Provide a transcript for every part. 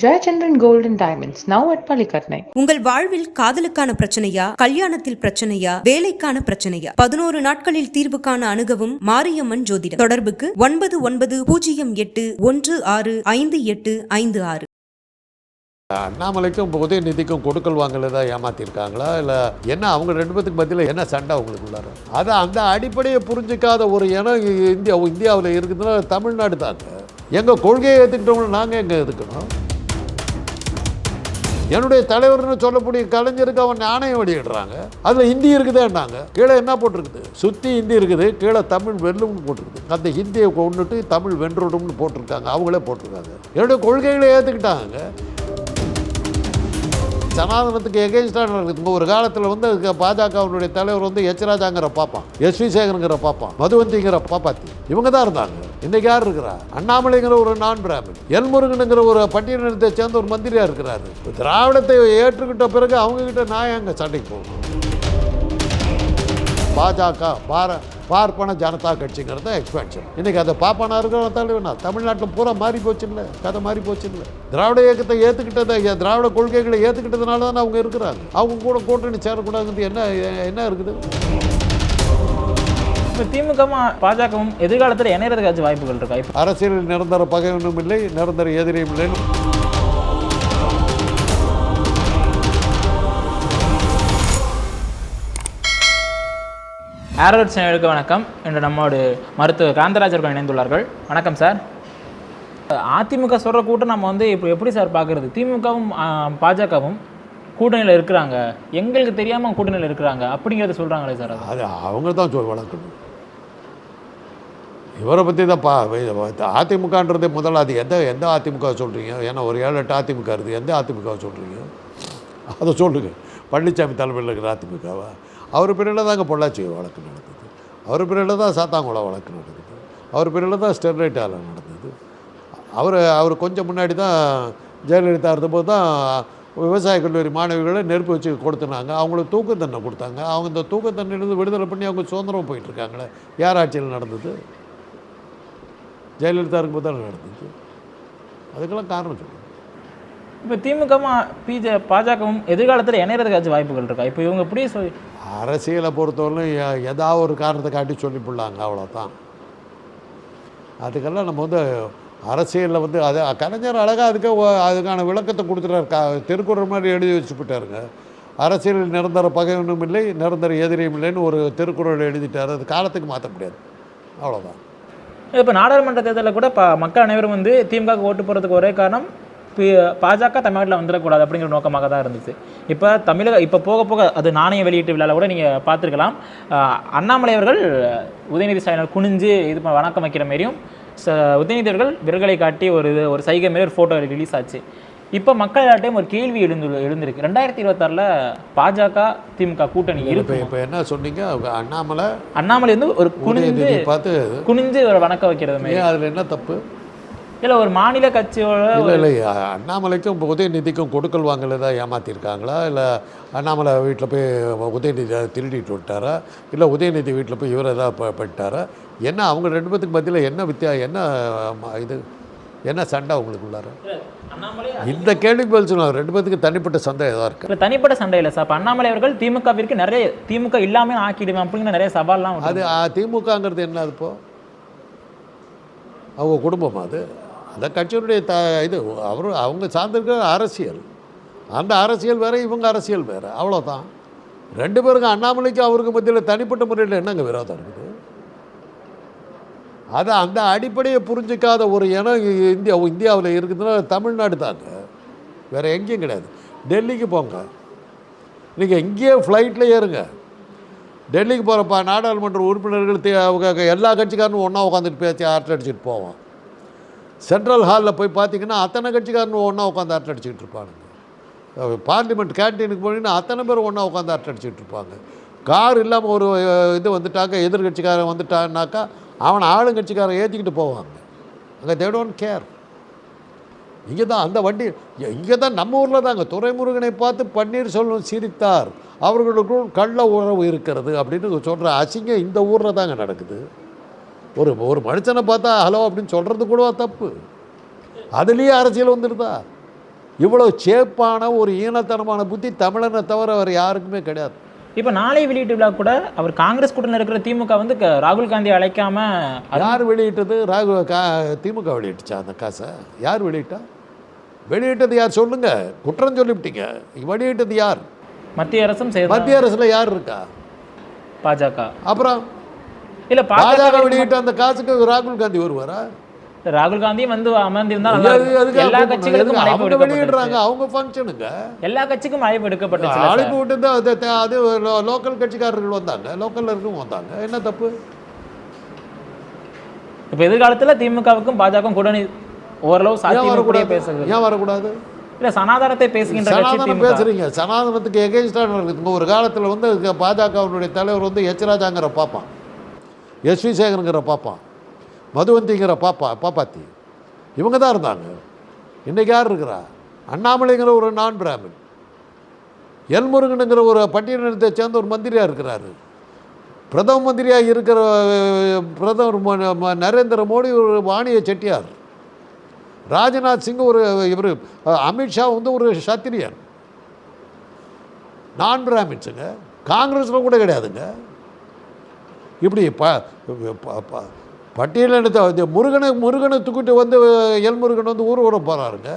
Jayachandran Gold and Diamonds, now at Palikatnai. உங்கள் வாழ்வில் காதலுக்கான பிரச்சனையா கல்யாணத்தில் பிரச்சனையா வேலைக்கான பிரச்சனையா? பதினோரு நாட்களில் தீர்வு காண அணுகவும் மாரியம்மன் ஜோதிடம். தொடர்புக்கு ஒன்பது ஒன்பது பூஜ்ஜியம் எட்டு ஒன்று ஆறு ஐந்து எட்டு ஐந்து ஆறு. அண்ணாமலைக்கும் உதயநிதிக்கும் கொடுக்கல் வாங்கல தான் ஏமாத்திருக்காங்களா? இல்லை என்ன அவங்க ரெண்டு பேத்துக்கு மத்தியில் என்ன சண்டை அவங்களுக்குள்ளார அது அந்த அடிப்படையை புரிஞ்சிக்காத ஒரு இனம் இந்தியா இந்தியாவில் இருக்குதுன்னா தமிழ்நாடு தாங்க. எங்கள் கொள்கையை ஏற்றுக்கிட்டவங்க நாங்கள் எங்கே எதுக்கணும் என்னுடைய தலைவர்னு சொல்லக்கூடிய கலைஞருக்கு அவன் நாணயம் வெளியிடுறாங்க. அதில் ஹிந்தி இருக்குதேன்னாங்க. கீழே என்ன போட்டிருக்குது? சுற்றி ஹிந்தி இருக்குது. கீழே தமிழ் வெல்லும்னு போட்டிருக்குது. அந்த ஹிந்தியை கொண்டுட்டு தமிழ் வென்றுடும்னு போட்டிருக்காங்க. அவங்களே போட்டிருக்காங்க. என்னுடைய கொள்கைகளை ஏற்றுக்கிட்டாங்க சனாதனத்துக்கு எகென்ஸ்டாக நடக்குது ஒரு காலத்தில் வந்து அதுக்கு பாஜகவினுடைய தலைவர் வந்து எச் ராஜாங்கிற பாப்பான் எஸ் வி சேகருங்கிற பாப்பான் மதுவந்திங்கிற பாப்பாத்தி. இவங்க தான் இருந்தாங்க. இன்னைக்கு யார் இருக்கிறா? அண்ணாமலைங்கிற ஒரு நான் பிராமின் எல்முருகனுங்கிற ஒரு பட்டியலினத்தை சேர்ந்த ஒரு மந்திரியாக இருக்கிறாரு. திராவிடத்தை ஏற்றுக்கிட்ட பிறகு அவங்க கிட்ட நான் எங்க சண்டைக்கு போகணும்? பாஜக பார பார்ப்பன ஜனதா கட்சிங்கிறது எக்ஸ்பேன்ஷன் இன்னைக்கு அதை பாப்பானா இருக்கிற தலைவனா தமிழ்நாட்டில் பூரா மாறி போச்சு இல்லை கதை மாறி போச்சு இல்லை திராவிட இயக்கத்தை ஏற்றுக்கிட்டதை திராவிட கொள்கைகளை ஏற்றுக்கிட்டதுனால தான் அவங்க இருக்கிறாங்க. அவங்க கூட கூட்டணி சேரக்கூடாதுன்றது என்ன என்ன இருக்குது? இப்போ திமுகவும் பாஜகவும் எதிர்காலத்தில் இணையறதுக்காச்சும் வாய்ப்புகள் இருக்கா? இப்போ அரசியலில் நிரந்தர பகைவனும் இல்லை நிரந்தர எதிரியும் இல்லை. ஆரோட் சேனலுக்கு வணக்கம். இன்று நம்மோடு மருத்துவர் காந்தராஜ் அவர்கள் இணைந்துள்ளார்கள். வணக்கம் சார். அதிமுக சொல்கிற கூட்டம் நம்ம வந்து இப்போ எப்படி சார் பார்க்குறது திமுகவும் பாஜகவும் கூட்டணியில் இருக்கிறாங்க. எங்களுக்கு தெரியாமல் கூட்டணியில் இருக்கிறாங்க. அப்படிங்கிறத சொல்கிறாங்களே சார் அது? அது அவங்க தான் சொல் வளர்க்கணும். இவரை பற்றி தான் பா அதிமுகன்றதே முதல்ல அது எந்த எந்த அதிமுக சொல்கிறீங்க ஏன்னா ஒரு ஏழு எட்டு அதிமுக இருக்குது. எந்த அதிமுக சொல்கிறீங்க அதை சொல்லுங்கள் பழனிசாமி தலைமையில் இருக்கிற அதிமுகவா. அவர் பிரிவில் தாங்க பொள்ளாச்சி வழக்கு நடந்தது. அவர் பிரிவில் தான் சாத்தாங்குளம் வழக்கு நடந்தது. அவர் பிரிவில் தான் ஸ்டெர்லைட் ஆலை நடந்தது. அவர் அவர் கொஞ்சம் முன்னாடி தான் ஜெயலலிதா இருந்தபோது தான் விவசாய கல்லூரி மாணவிகளை நெருப்பு வச்சு கொடுத்துனாங்க. அவங்களுக்கு தூக்கு தண்டனை கொடுத்தாங்க. அவங்க இந்த தூக்கு தண்டனையிலிருந்து விடுதலை பண்ணி அவங்க சுதந்திரம் போயிட்டுருக்காங்களே யார் ஆட்சியில் நடந்தது? ஜெயலலிதா இருக்கும்போது தான் நடந்தது. அதுக்கெல்லாம் காரணம் சொல்லுங்கள் இப்போ திமுகவும் பிஜே பாஜகவும் எதிர்காலத்தில் இணையறதுக்காச்சும் வாய்ப்புகள் இருக்கா? இப்போ இவங்க எப்படி சொல்லி அரசியலை பொறுத்தவரையிலும் எ- ஏதாவது ஒரு காரணத்தை காட்டி சொல்லி போடலாங்க அவ்வளோதான் அதுக்கெல்லாம் நம்ம வந்து அரசியலில் வந்து அது கலைஞர் அழகாக அதுக்கு அதுக்கான விளக்கத்தை கொடுத்துட்டாரு. க திருக்குறள் மாதிரி எழுதி வச்சு போட்டாருங்க அரசியலில் நிரந்தர பகைவனும் இல்லை நிரந்தர எதிரியும் இல்லைன்னு ஒரு திருக்குறள் எழுதிட்டார். அது காலத்துக்கு மாற்ற முடியாது. அவ்வளோதான் இப்போ நாடாளுமன்ற தேர்தலில் கூட ப மக்கள் அனைவரும் வந்து திமுக ஓட்டு போகிறதுக்கு ஒரே காரணம் பாஜக தமிழ்நாட்டில் வந்துடக்கூடாது அப்படிங்கிற நோக்கமாக தான் இருந்துச்சு. இப்போ தமிழக இப்போ போக போக அது நாணய வெளியீட்டு விழாவில் கூட நீங்கள் பார்த்துருக்கலாம். அண்ணாமலை அவர்கள் உதயநிதி ஸ்டாலின் குனிஞ்சு இது வணக்கம் வைக்கிற மாரியும் ச உதயநிதி அவர்கள் விரல்களை காட்டி ஒரு இது ஒரு சைகை மாரி ஒரு ஃபோட்டோ ரிலீஸ் ஆச்சு. இப்போ மக்கள் எல்லாட்டையும் ஒரு கேள்வி எழுந்து எழுந்திருக்கு. ரெண்டாயிரத்தி இருபத்தாறில் பாஜக திமுக கூட்டணி இருக்கு இப்போ என்ன சொன்னீங்க? அண்ணாமலை அண்ணாமலை வந்து ஒரு குனிஞ்சு பார்த்து குனிஞ்சு ஒரு வணக்கம் வைக்கிறது அதில் என்ன தப்பு? இல்லை ஒரு மாநில கட்சியோட இல்லை இல்லை அண்ணாமலைக்கும் உதயநிதிக்கும் கொடுக்கல் வாங்கல தான் ஏமாத்திருக்காங்களா? இல்லை அண்ணாமலை வீட்டில் போய் உதயநிதி திருடிட்டு விட்டாரா? இல்லை உதயநிதி வீட்டில் போய் இவர் எதாவது ப- பண்ணிட்டாரா என்ன அவங்க ரெண்டு பேத்துக்கு மத்தியில் என்ன வித்தியா என்ன இது? என்ன சண்டை அவங்களுக்குள்ளார அண்ணாமலை இந்த கேள்விக்கு பதில் சொல்லுவாங்க ரெண்டு பேத்துக்கு தனிப்பட்ட சண்டை ஏதாவது இருக்கு? இல்லை தனிப்பட்ட சண்டை இல்லை சார் இப்போ அண்ணாமலை அவர்கள் திமுகவிற்கு நிறைய திமுக இல்லாமல் ஆக்கிடுவேன் அப்படிங்கிற நிறைய சவால்லாம் அது திமுகங்கிறது என்ன அது இப்போ? அவங்க குடும்பம் அது? அந்த கட்சியினுடைய த இது அவர் அவங்க சார்ந்திருக்கிற அரசியல். அந்த அரசியல் வேறு இவங்க அரசியல் வேறு. அவ்வளோதான் ரெண்டு பேருக்கும் அண்ணாமலைக்கு அவருக்கு மத்தியில் தனிப்பட்ட முறையில் என்னங்க விரோதம் இருக்குது? அது அந்த அடிப்படையை புரிஞ்சிக்காத ஒரு இனம் இந்தியா இந்தியாவில் இருக்குதுன்னா தமிழ்நாடு தாங்க. வேறு எங்கேயும் கிடையாது. டெல்லிக்கு போங்க. நீங்கள் இங்கேயே ஃப்ளைட்டில் ஏறுங்க டெல்லிக்கு போகிறப்ப நாடாளுமன்ற உறுப்பினர்கள் அவங்க எல்லா கட்சிக்காரனும் ஒன்றா உட்காந்துட்டு பேசி அரட்டை அடிச்சுட்டு போவோம். சென்ட்ரல் ஹாலில் போய் பார்த்தீங்கன்னா அத்தனை கட்சிக்காரனும் ஒன்றா உட்காந்து அரட்டை அடிச்சுக்கிட்டு இருப்பானுங்க. பார்லிமெண்ட் கேன்டீனுக்கு போனீங்கன்னா அத்தனை பேர் ஒன்றா உட்காந்து அரட்டை அடிச்சுட்டு இருப்பாங்க. கார் இல்லாமல் ஒரு இது வந்துட்டாக்க எதிர்கட்சிக்காரன் வந்துட்டான்னாக்கா அவனை ஆளுங்கட்சிக்காரன் ஏற்றிக்கிட்டு போவாங்க. அங்கே தே டோன்ட் கேர் இங்கே தான் அந்த வண்டி இங்கே தான் நம்ம ஊரில் தாங்க. துரைமுருகனை பார்த்து பன்னீர்செல்வம் சிரித்தார். அவர்களுக்குள் கள்ள உறவு இருக்கிறது அப்படின்னு சொல்கிற அசிங்கம் இந்த ஊரில் தாங்க நடக்குது. ஒரு ஒரு மனுஷனை பார்த்தா ஹலோ அப்படின்னு சொல்கிறது கூட தப்பு. அதுலேயே அரசியல் வந்துடுதா? இவ்வளோ சேப்பான ஒரு ஈனத்தனமான புத்தி தமிழனை தவிர வேறு யாருக்குமே கிடையாது. இப்போ நாளை வெளியீட்டு விழா கூட அவர் காங்கிரஸ் கூட்டணியில் இருக்கிற திமுக வந்து ராகுல் காந்தி அழைக்காம யார் வெளியிட்டது? ராகு கா திமுக வெளியிட்டுச்சா அந்த காசை? யார் வெளியிட்டா? வெளியிட்டது யார்? சொல்லுங்க. குற்றம் சொல்லிவிட்டீங்க. வெளியிட்டது யார்? மத்திய அரசும் மத்திய அரசில் யார் இருக்கா? பாஜக. அப்புறம் இல்ல பாஜக வெளியிட்ட அந்த காசுக்கு ராகுல் காந்தி வருவாரா ராகுல் காந்தியும் வந்து அமர்ந்திருந்தா நல்லா அது- இருக்கும். அதுக்கு எல்லா கட்சிகளுக்கும் அவங்க வெளியிடுறாங்க? அவங்க ஃபங்க்ஷனுங்க எல்லா கட்சிக்கும் அழைப்பு எடுக்கப்பட்டுச்சு அழைப்பு விட்டு அது லோக்கல் கட்சிக்காரர்கள் வந்தாங்க. லோக்கல்ல இருக்கவும் வந்தாங்க. என்ன தப்பு? இப்போ எதிர்காலத்துல திமுகவுக்கும் பாஜக கூட்டணி ஓரளவு ஏன் சாத்தியம் வரக்கூடாது? பேசுறது ஏன் வரக்கூடாது? இல்ல சனாதனத்தை பேசுகின்ற சனாதனம் பேசுறீங்க. சனாதனத்துக்கு எகெயின்ஸ்டாக இருக்குதுங்க ஒரு காலத்தில் வந்து பாஜகவினுடைய தலைவர் வந்து எச். ராஜாங்கிற பாப்பான். எஸ் வி சேகருங்கிற பாப்பான். மதுவந்திங்கிற பாப்பா பாப்பாத்தி. இவங்க தான் இருந்தாங்க. இன்றைக்கி யார் இருக்கிறா? அண்ணாமலைங்கிற ஒரு நான் பிராமின் எல்முருகனுங்கிற ஒரு பட்டியலினத்தை சேர்ந்த ஒரு மந்திரியாக இருக்கிறாரு. பிரதம மந்திரியாக இருக்கிற பிரதமர் மோ- ம- நரேந்திர மோடி ஒரு வாணிய செட்டியார். ராஜ்நாத் சிங் ஒரு இவர் அமித்ஷா வந்து ஒரு சத்திரியன். நான் பிராமின்ஸுங்க காங்கிரஸில் கூட கிடையாதுங்க. இப்படி ப- பட்டியலினத்தை முருகனை முருகனை தூக்கிட்டு வந்து எல் முருகன் வந்து ஊர் ஊர போகிறாருங்க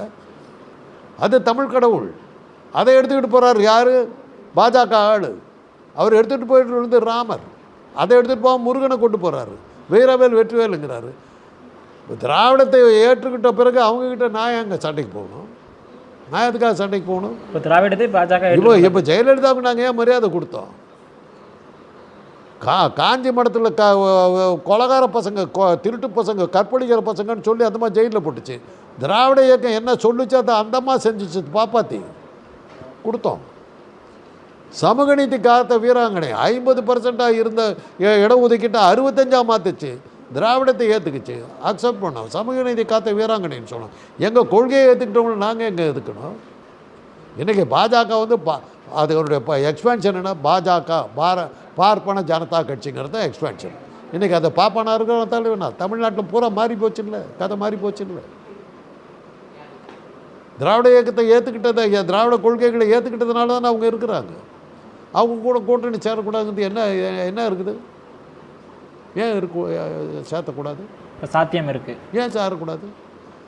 அது தமிழ் கடவுள். அதை எடுத்துக்கிட்டு போகிறார் யார்? பாஜக ஆள். அவர் எடுத்துகிட்டு போயிட்டு வந்து ராமர். அதை எடுத்துகிட்டு போக முருகனை கொண்டு போகிறாரு வீரவேல் வெற்றிவேலுங்கிறாரு. இப்போ திராவிடத்தை ஏற்றுக்கிட்ட பிறகு அவங்கக்கிட்ட நான் எங்க சண்டைக்கு போகணும்? நான் எதுக்காக சண்டைக்கு போகணும்? இப்போ திராவிடத்தை பாஜக இப்போ இப்போ ஜெயலலிதாவுக்கு நாங்கள் ஏன் மரியாதை கொடுத்தோம்? கா காஞ்சி மடத்தில் க கொலகார பசங்க கொ- திருட்டு பசங்க கற்பழிக்கிற பசங்கன்னு சொல்லி அந்த மாதிரி ஜெயிலில் போட்டுச்சு. திராவிட இயக்கம் என்ன சொல்லிச்சு அதை அந்தம்மா செஞ்சுச்சு பாப்பாத்தி. கொடுத்தோம். சமூக நீதி காத்த வீராங்கனை ஐம்பது பர்சண்ட்டாக இருந்த இடம் இடஒதுக்கீட்டை அறுபத்தஞ்சாக மாற்றுச்சு திராவிடத்தை ஏற்றுக்குச்சு அக்செப்ட் பண்ணோம். சமூக நீதி காத்த வீராங்கனைன்னு சொன்னோம். எங்கள் கொள்கையை ஏற்றுக்கிட்டவங்க நாங்கள் எங்கே எதுக்கணும்? இன்றைக்கி பாஜக வந்து பா அதனுடைய எக்ஸ்பேன்ஷன் என்ன பாஜக பார பார்ப்பன ஜனதா கட்சிங்கிறது தான் எக்ஸ்பேன்ஷன் இன்றைக்கி அதை பாப்பானா இருக்கிற தலைவனா தமிழ்நாட்டில் பூரா மாறி போச்சு இல்லை கதை மாறி போச்சு இல்லை திராவிட இயக்கத்தை ஏற்றுக்கிட்டதை திராவிட கொள்கைகளை ஏற்றுக்கிட்டதுனால தானே அவங்க இருக்கிறாங்க. அவங்க கூட கூட்டணி சேரக்கூடாதுங்கிறது என்ன என்ன இருக்குது? ஏன் இருக்கு சேர்த்தக்கூடாது? சாத்தியம் இருக்கு. ஏன் சேரக்கூடாது?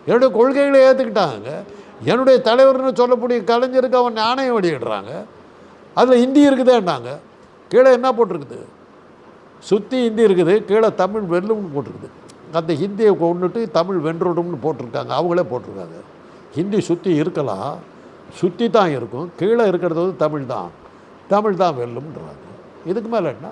என்னுடைய கொள்கைகளை ஏற்றுக்கிட்டாங்க என்னுடைய தலைவர்னு சொல்லக்கூடிய கலைஞருக்கு அவன் நாணயம் வெளியிடுறாங்க. அதில் ஹிந்தி இருக்குதேன்னாங்க. கீழே என்ன போட்டிருக்குது? சுற்றி ஹிந்தி இருக்குது கீழே தமிழ் வெல்லும்னு போட்டிருக்குது. அந்த ஹிந்தியை கொண்டுட்டு தமிழ் வென்றுடும்னு போட்டிருக்காங்க. அவங்களே போட்டிருக்காங்க. ஹிந்தி சுற்றி இருக்கலாம். சுற்றி தான் இருக்கும். கீழே இருக்கிறது வந்து தமிழ் தான். தமிழ் தான் வெல்லும்ன்றாங்க. இதுக்கு மேலே என்ன?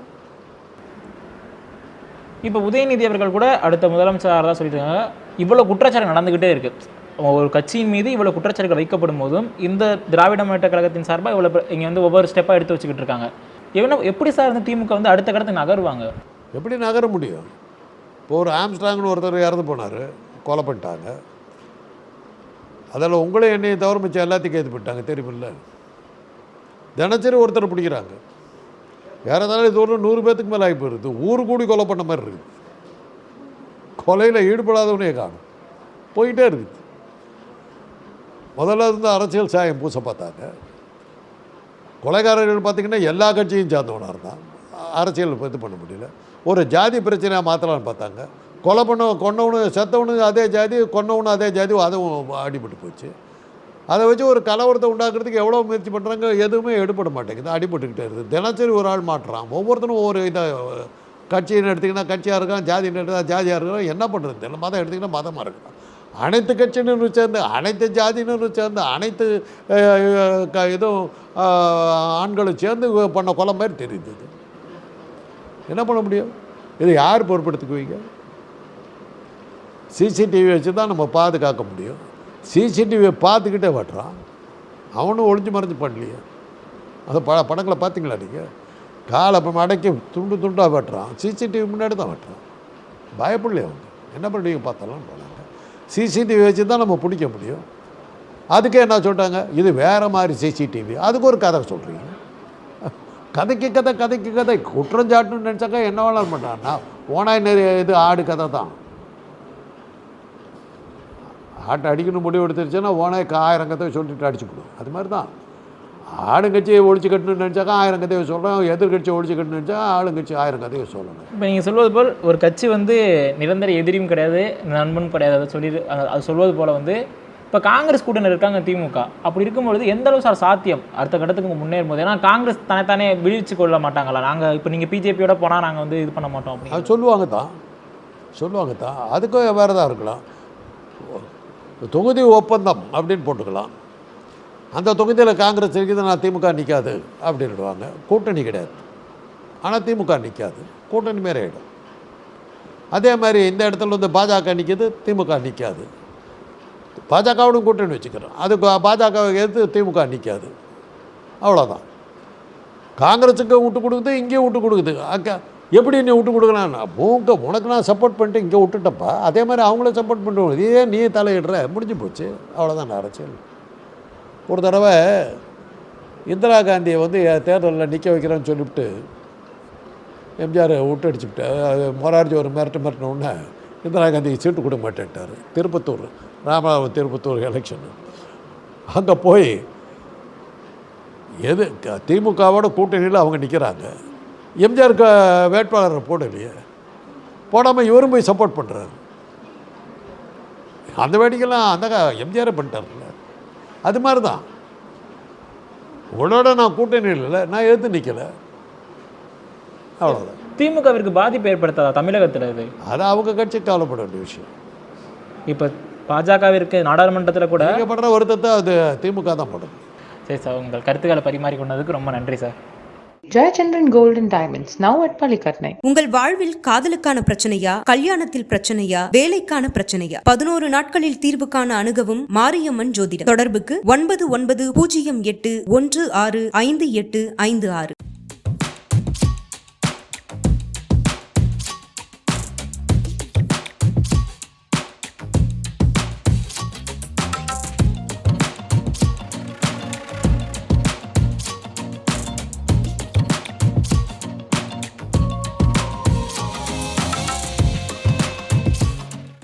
இப்போ உதயநிதி அவர்கள் கூட அடுத்த முதலமைச்சராக தான் சொல்லியிருக்காங்க இவ்வளோ குற்றச்சாரம் நடந்துக்கிட்டே இருக்குது ஒரு கட்சியின் மீது இவ்வளோ குற்றச்சாட்டுகள் வைக்கப்படும் போதும் இந்த திராவிட முன்னேற்ற கழகத்தின் சார்பாக இவ்வளோ இங்கே வந்து ஒவ்வொரு ஸ்டெப்பாக எடுத்து வச்சுக்கிட்டு இருக்காங்க. என்ன எப்படி சார் இந்த திமுக வந்து அடுத்த கடத்துக்கு நகருவாங்க? எப்படி நகர முடியும்? இப்போ ஒரு ஆம்ஸ்டாங்னு ஒருத்தர் இறந்து போனார் கொலை பண்ணிட்டாங்க. அதில் உங்களே என்னையை தவிர மிச்சம் எல்லாத்தையும் கேது போட்டாங்க தெரியுமில்ல? தினச்சரி ஒருத்தர் பிடிக்கிறாங்க. வேறு ஏதாவது இது ஒரு நூறு பேத்துக்கு மேலே ஆகி போயிருது. ஊர் கூடி கொலை பண்ண மாதிரி இருக்குது. கொலையில் ஈடுபடாதவனே காணும். போயிட்டே இருக்குது. முதல்ல இருந்து அரசியல் சாயம் பூச பார்த்தாங்க. கொலைகாரர்கள் பார்த்திங்கன்னா எல்லா கட்சியும் சேர்ந்தவனாக இருந்தான். அரசியல் இது பண்ண முடியல. ஒரு ஜாதி பிரச்சனையாக மாற்றலான்னு பார்த்தாங்க. கொலை பண்ண கொன்னவனு செத்தவனு அதே ஜாதி கொன்னவனு அதே ஜாதி அதுவும் அடிபட்டு போச்சு. அதை வச்சு ஒரு கலவரத்தை உண்டாக்குறதுக்கு எவ்வளோ முயற்சி பண்ணுறாங்க எதுவுமே எடுபட மாட்டேங்குது அடிபட்டுக்கிட்டே இருக்குது. தினசரி ஒரு ஆள் மாட்டுறான். ஒவ்வொருத்தரும் ஒவ்வொரு இதை கட்சின்னு எடுத்திங்கன்னா கட்சியாக இருக்கான் ஜாதின்னு எடுத்தால் ஜாதியாக இருக்கான் என்ன பண்ணுறது தெரியல மதம் எடுத்திங்கன்னா மதமாக இருக்கான். அனைத்து கட்சியினரும் சேர்ந்து அனைத்து ஜாதியினரும் சேர்ந்து அனைத்து க- இதுவும் ஆண்களும் சேர்ந்து பண்ண கொலை மாதிரி தெரியுது இது என்ன பண்ண முடியும்? இதை யார் பொருட்படுத்திக்குவீங்க? சிசிடிவி வச்சு தான் நம்ம பாதுகாக்க முடியும். சிசிடிவியை பார்த்துக்கிட்டே வெட்டுறான் அவனும் ஒளிஞ்சு மறைஞ்சு பண்ணலையே. அந்த ப படங்களை பார்த்தீங்களா நீங்கள் காலை அப்போ மடக்கி துண்டு துண்டாக வெட்டுறான். சிசிடிவி முன்னாடி தான் வெட்டுறான். பயப்படலையே அவங்க என்ன பண்ணுறீங்க பார்த்தாலும் போனாங்க சிசிடிவி வச்சு தான் நம்ம பிடிக்க முடியும். அதுக்கே என்ன சொல்கிறாங்க இது வேறு மாதிரி சிசிடிவி. அதுக்கு ஒரு கதை சொல்கிறீங்க கதைக்கு கதை கதைக்கு கதை. குற்றஞ்சாட்டுன்னு நினச்சாக்கா என்ன வேணாலும் பண்ணான்னா ஓனாய் நிறைய இது ஆடு கதை தான். ஆட்டை அடிக்கணும் முடிவு எடுத்துருச்சுன்னா ஓனாய்க்கு ஆயிரம் கதை சொல்லிட்டு அடிச்சுக்கணும் அது மாதிரி தான். ஆளுங்கட்சியை ஒழிச்சு கட்டணும்னு நினச்சாக்கா ஆயிரம் கதையை சொல்கிறோம் எதிர்கட்சியை ஒழிச்சு கட்டணும்னு நினச்சா ஆளுங்கட்சி ஆயிரம் கதையை சொல்லணும் இப்போ நீங்கள் சொல்வது போல் ஒரு கட்சி வந்து நிரந்தர எதிரியும் கிடையாது நண்பனும் கிடையாது. அதை சொல்லி அது சொல்வது போல் வந்து இப்போ காங்கிரஸ் கூட்டணி இருக்காங்க திமுக. அப்படி இருக்கும்பொழுது எந்த அளவு சார் சாத்தியம்? அடுத்த கட்டத்துக்கு முன்னேறும் போது. ஏன்னா காங்கிரஸ் தனித்தானே விழிச்சு கொள்ள மாட்டாங்களா? நாங்கள் இப்போ நீங்கள் பிஜேபியோட போனால் நாங்கள் வந்து இது பண்ண மாட்டோம் அப்படின்னு. அது சொல்லுவாங்க தான். சொல்லுவாங்க தான். அதுக்கும் வேறு தான் இருக்கலாம். தொகுதி ஒப்பந்தம் அப்படின்னு போட்டுக்கலாம். அந்த தொகுதியில் காங்கிரஸ் இருக்குது நான் திமுக நிற்காது அப்படின்னுடுவாங்க. கூட்டணி கிடையாது. ஆனால் திமுக நிற்காது கூட்டணி மேலே ஆகிடும் அதே மாதிரி இந்த இடத்துல வந்து பாஜக நிற்கிது திமுக நிற்காது பாஜகவோடும் கூட்டணி வச்சுக்கிறோம். அது பாஜகவை எதிர்த்து திமுக நிற்காது அவ்வளோதான் காங்கிரஸுக்கு விட்டு கொடுக்குது இங்கேயும் விட்டு கொடுக்குது. அக்கா எப்படி நீ விட்டு கொடுக்கலாம் மூக்க உனக்கு நான் சப்போர்ட் பண்ணிட்டு இங்கே விட்டுட்டப்பா அதே மாதிரி அவங்கள சப்போர்ட் பண்ணுவோம் இதே நீ தலையிடுற முடிஞ்சு போச்சு. அவ்வளோதான் அரசியல் ஒரு தடவை இந்திரா காந்தியை வந்து தேர்தலில் நிற்க வைக்கிறேன்னு சொல்லிவிட்டு எம்ஜிஆர் விட்டு அடிச்சுவிட்டு அது மொரார்ஜி ஒரு மிரட்டு மிரட்டினோடனே இந்திரா காந்திக்கு சீட்டு கொடுக்க மாட்டேன்ட்டார். திருப்பத்தூர் ராமநாதபுரம் திருப்பத்தூர் எலெக்ஷன் அங்கே போய் எது க- திமுகவோட கூட்டணியில் அவங்க நிற்கிறாங்க எம்ஜிஆருக்கு வேட்பாளரை போடலையே. போடாமல் இவரும் போய் சப்போர்ட் பண்ணுறாரு அந்த வேடிக்கெல்லாம் அந்த எம்ஜிஆரே பண்ணிட்டார் அது மாதிரி தான் உங்களோட நான் கூட்டணி இல்லை நான் எதிர்த்து நிற்கலை அவ்வளோதான் திமுகவிற்கு பாதிப்பு ஏற்படுத்தாதா தமிழகத்தில் இது? அது அவங்க கட்சி கவலைப்பட வேண்டிய விஷயம். இப்போ பாஜகவிற்கு நாடாளுமன்றத்தில் கூட படுற வருத்தத்தை அது திமுக தான் படுறது சரி சார் உங்கள் கருத்துக்களை பரிமாறிக்கொண்டதுக்கு ரொம்ப நன்றி sir. Jayachandran gold and Diamonds, now at உங்கள் வாழ்வில் காதலுக்கான பிரச்சனையா கல்யாணத்தில் பிரச்சனையா வேலைக்கான பிரச்சனையா? பதினோரு நாட்களில் தீர்வு காண அணுகவும் மாரியம்மன் ஜோதிடம். தொடர்புக்கு ஒன்பது ஒன்பது பூஜ்ஜியம் எட்டு ஒன்று ஆறு ஐந்து எட்டு ஐந்து ஆறு.